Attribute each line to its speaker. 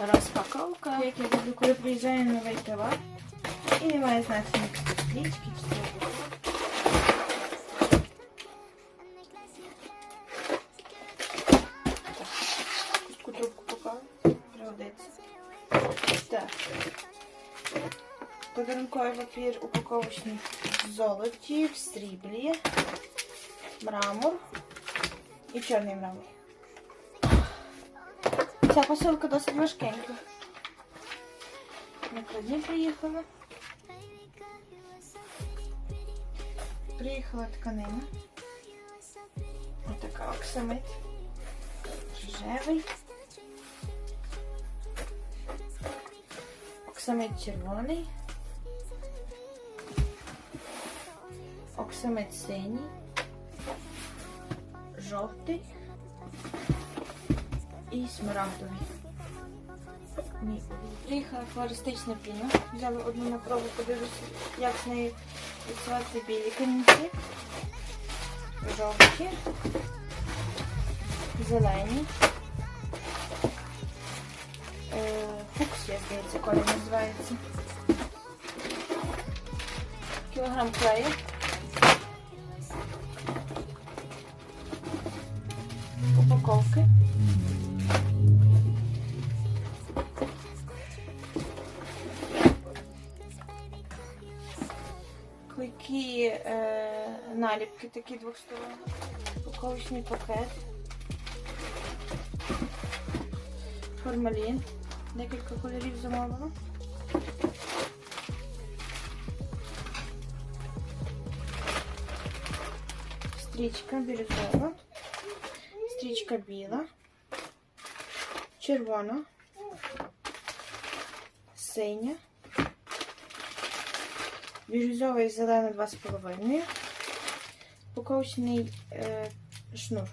Speaker 1: Розпаковка.
Speaker 2: Як я люблю, коли приїжджає новий товар. І немає значення стрічки чи що. Таку трубку поклали. Пригодиться. Так. Подарунковий папір упаковочний в золоті, в сріблі, мрамор і чорний мрамор. Ця посилка досить важкенька. Накладні приїхала. Приїхала тканина. Ось така оксамит. Рожевий. Оксамит червоний. Оксамит синій. Жовтий. І смарагдовий. Приїхала флористична піна. Взяли одну на пробу, подивлюся, як з нею працювати білі камінці. Жовті. Зелені. Е, Фуксія, здається, колір називається. Кілограм клею. Упаковки. Клейкі е, наліпки такі двохсторонні. Упаковочний пакет. Формалін. Декілька кольорів замовлено. Стрічка бірюзова. Стрічка біла. Червона. Синя. Бірюзовий і зелена 2,5. Упаковочний е, шнур.